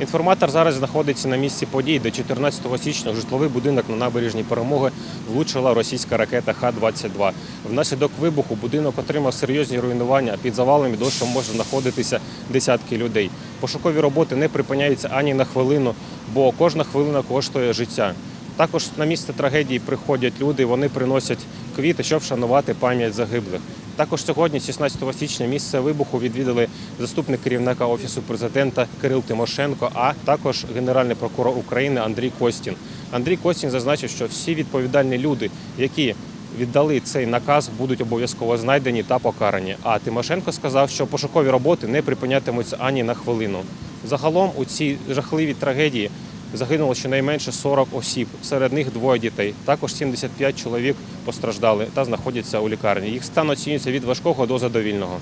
Інформатор зараз знаходиться на місці подій, де 14 січня в житловий будинок на набережній перемоги влучила російська ракета Х-22. Внаслідок вибуху будинок отримав серйозні руйнування. Під завалами досі може знаходитися десятки людей. Пошукові роботи не припиняються ані на хвилину, бо кожна хвилина коштує життя. Також на місце трагедії приходять люди, вони приносять квіти, щоб вшанувати пам'ять загиблих. Також сьогодні, 16 січня, місце вибуху відвідали заступник керівника офісу президента Кирил Тимошенко, а також генеральний прокурор України Андрій Костін. Андрій Костін зазначив, що всі відповідальні люди, які віддали цей наказ, будуть обов'язково знайдені та покарані. А Тимошенко сказав, що пошукові роботи не припинятимуться ані на хвилину. Загалом у цій жахливій трагедії загинуло щонайменше 40 осіб. Серед них двоє дітей. Також 75 чоловік постраждали та знаходяться у лікарні. Їх стан оцінюється від важкого до задовільного.